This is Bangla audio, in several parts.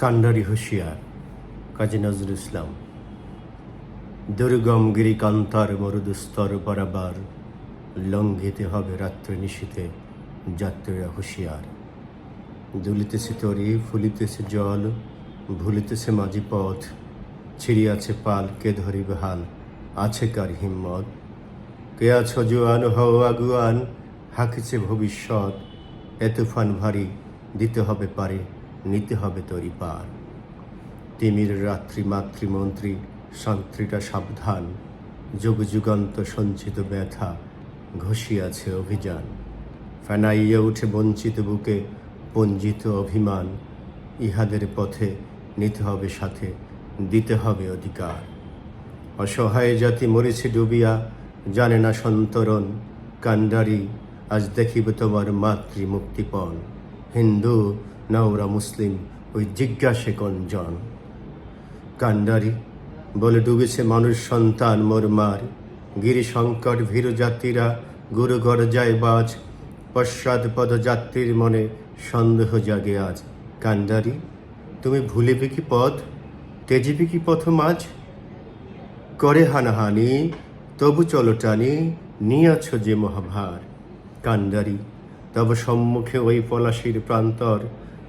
কান্ডারি হুঁশিয়ার, কাজী নজরুল ইসলাম। দুর্গম গিরিকান্তার মরুদুস্তর বরাবর লঙ্ঘিতে হবে রাত্রে নিশীতে যাত্রীরা হুঁশিয়ার। দুলিতেছে তরি, ফুলিতেছে জল, ভুলিতেছে মাঝি পথ, ছিড়িয়াছে পাল, কে ধরিবে হাল, আছে কার হিম্মত? কে আছো জোয়ান, হও আগুয়ান, হাকিছে ভবিষ্যৎ, এ তুফান ভারী, দিতে হবে পারে নিতে হবে তরি পার। তিমির রাত্রি মাতৃমন্ত্রী শান্ত্রীটা সাবধান। যুগ যুগান্ত সঞ্চিত ব্যথা ঘষিয়াছে অভিযান। ফেনাইয়া উঠে বঞ্চিত বুকে পঞ্জিত অভিমান। ইহাদের পথে নিতে হবে সাথে, দিতে হবে অধিকার। অসহায় জাতি মরেছে ডুবিয়া, জানে না সন্তরণ। কান্ডারি আজ দেখিব তোমার মাতৃ মুক্তিপণ হিন্দু না ওরা মুসলিম ওই জিজ্ঞাসে কোন জন? কান্ডারি বলে ডুবেছে মানুষ সন্তান মোর মার। গিরি সংকট ভীরু যাত্রীরা গুরু ঘর যায় বাজ। পশ্চাৎ পদযাত্রীর মনে সন্দেহ জাগে আজ। কান্ডারি, তুমি ভুলিবে কি পথ? তেজিবে কি পথ মাঝ? করে হানাহানি, তবু চলো টানি, নিয়াছ যে মহাভার। কান্ডারি, তব সম্মুখে ওই পলাশির প্রান্তর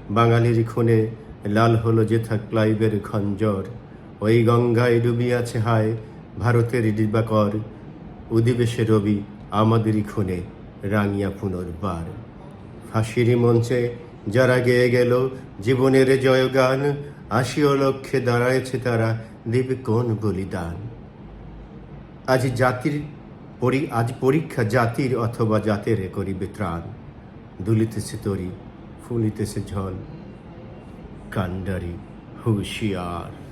বাঙালির খুনে লাল হলো যেথা ক্লাইবের খঞ্জর। ওই গঙ্গায় ডুবিয়াছে হায় ভারতের দিবাকর। উদিবেশে রবি আমাদেরই খুনে রাঙিয়া পুনর্বার। ফাঁসির মঞ্চে যারা গেয়ে গেল জীবনের জয়গান আশিও লক্ষ্যে দাঁড়ায়ছে তারা দেবে কোন বলিদান। আজ জাতির পরি, আজ পরীক্ষা জাতির অথবা জাতের করিবে ত্রাণ। দুলিতেছে তরি ফুলিতেছে ঝল কান্ডারি হুঁশিয়ার